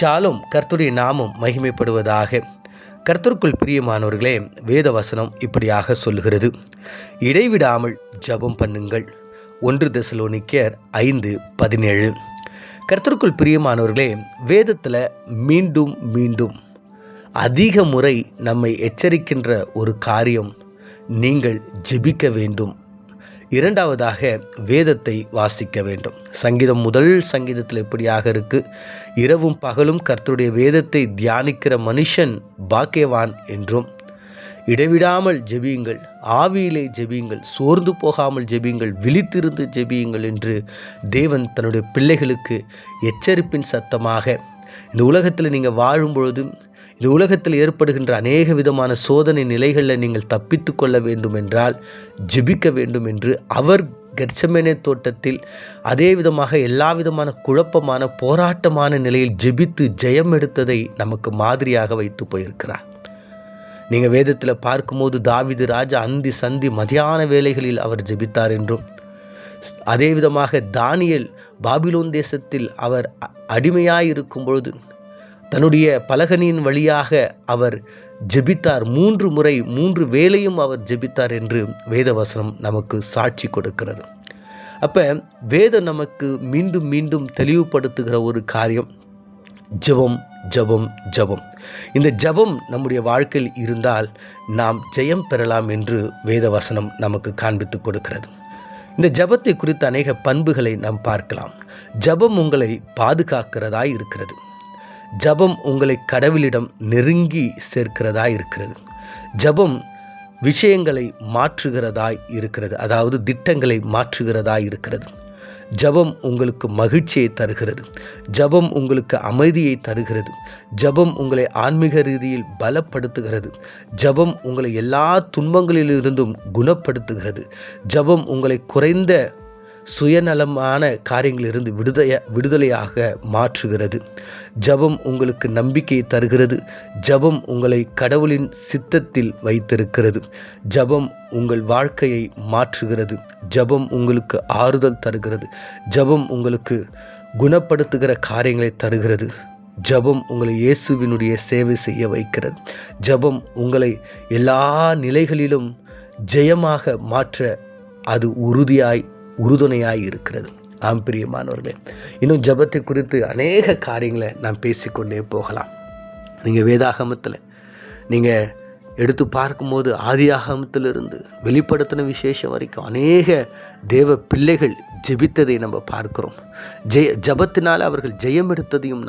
ஷாலும் கர்த்துடைய நாமம் மகிமைப்படுவதாக. கர்த்தருக்குள் பிரியமானவர்களே வேத வசனம் இப்படியாக சொல்லுகிறது. இடைவிடாமல் ஜெபம் பண்ணுங்கள். ஒன்று தெசலோனிக்கர் ஐந்து பதினேழு. கர்த்தருக்குள் பிரியமானவர்களே வேதத்தில் மீண்டும் மீண்டும் அதிக முறை நம்மை எச்சரிக்கின்ற ஒரு காரியம் நீங்கள் ஜெபிக்க வேண்டும். இரண்டாவதாக வேதத்தை வாசிக்க வேண்டும். சங்கீதம் முதல் சங்கீதத்தில் எப்படியாக இருக்கு? இரவும் பகலும் கர்த்தருடைய வேதத்தை தியானிக்கிற மனுஷன் பாக்கியவான் என்றும் இடைவிடாமல் ஜெபியுங்கள் ஆவியிலே ஜெபியுங்கள் சோர்ந்து போகாமல் ஜெபியுங்கள் விழித்திருந்து ஜெபியுங்கள் என்று தேவன் தன்னுடைய பிள்ளைகளுக்கு எச்சரிப்பின் சத்தமாக இந்த உலகத்தில் நீங்கள் வாழும் பொழுது இந்த உலகத்தில் ஏற்படுகின்ற அநேக விதமான சோதனை நிலைகளில் நீங்கள் தப்பித்து கொள்ள வேண்டும் என்றால் ஜெபிக்க வேண்டும் என்று அவர் கெர்சமேனே தோட்டத்தில் அதே விதமாக எல்லா விதமான குழப்பமான போராட்டமான நிலையில் ஜெபித்து ஜெயம் எடுத்ததை நமக்கு மாதிரியாக வைத்து போயிருக்கிறார். நீங்கள் வேதத்தில் பார்க்கும்போது தாவிது ராஜா அந்தி சந்தி மதியான வேலைகளில் அவர் ஜெபித்தார் என்றும் அதே விதமாக தானியல் பாபிலோன் தேசத்தில் அவர் அடிமையாக இருக்கும் பொழுது தன்னுடைய பலகனியின் வழியாக அவர் ஜெபித்தார். மூன்று முறை மூன்று வேளையும் அவர் ஜெபித்தார் என்று வேதவசனம் நமக்கு சாட்சி கொடுக்கிறது. அப்போ வேதம் நமக்கு மீண்டும் மீண்டும் தெளிவுபடுத்துகிற ஒரு காரியம் ஜெபம் ஜபம் ஜெபம். இந்த ஜெபம் நம்முடைய வாழ்க்கையில் இருந்தால் நாம் ஜெயம் பெறலாம் என்று வேதவசனம் நமக்கு காண்பித்து கொடுக்கிறது. இந்த ஜபத்தை குறித்த அநேக பண்புகளை நாம் பார்க்கலாம். ஜபம் உங்களை பாதுகாக்கிறதாய் இருக்கிறது ஜபம் உங்களை கடவுளிடம் நெருங்கி சேர்க்கிறதா இருக்கிறது ஜபம் விஷயங்களை மாற்றுகிறதாய் இருக்கிறது அதாவது திட்டங்களை மாற்றுகிறதாய் இருக்கிறது ஜபம் உங்களுக்கு மகிழ்ச்சியை தருகிறது. ஜபம் உங்களுக்கு அமைதியை தருகிறது. ஜபம் உங்களை ஆன்மீக ரீதியில் பலப்படுத்துகிறது. ஜபம் உங்களை எல்லா துன்பங்களிலிருந்தும் குணப்படுத்துகிறது. ஜபம் உங்களை குறைந்த சுயநலமான காரியங்களிலிருந்து விடுதலை விடுதலையாக மாற்றுகிறது. ஜபம் உங்களுக்கு நம்பிக்கையை தருகிறது. ஜபம் உங்களை கடவுளின் சித்தத்தில் வைத்திருக்கிறது. ஜபம் உங்கள் வாழ்க்கையை மாற்றுகிறது. ஜபம் உங்களுக்கு ஆறுதல் தருகிறது. ஜபம் உங்களுக்கு குணப்படுத்துகிற காரியங்களை தருகிறது. ஜபம் உங்களை இயேசுவினுடைய சேவை செய்ய வைக்கிறது. ஜபம் உங்களை எல்லா நிலைகளிலும் ஜெயமாக மாற்ற அது உறுதியாய் உறுதுணையாக இருக்கிறது ஆம் பிரியமானவர்களே இன்னும் ஜபத்தை குறித்து அநேக காரியங்களை நாம் பேசிக்கொண்டே போகலாம். நீங்கள் வேதாகமத்தில் நீங்கள் எடுத்து பார்க்கும்போது ஆதியாகமத்திலிருந்து வெளிப்படுத்தின விசேஷம் வரைக்கும் அநேக தேவ பிள்ளைகள் ஜெபித்ததை நம்ம பார்க்கிறோம். ஜெய ஜபத்தினால் அவர்கள் ஜெயம் எடுத்ததையும்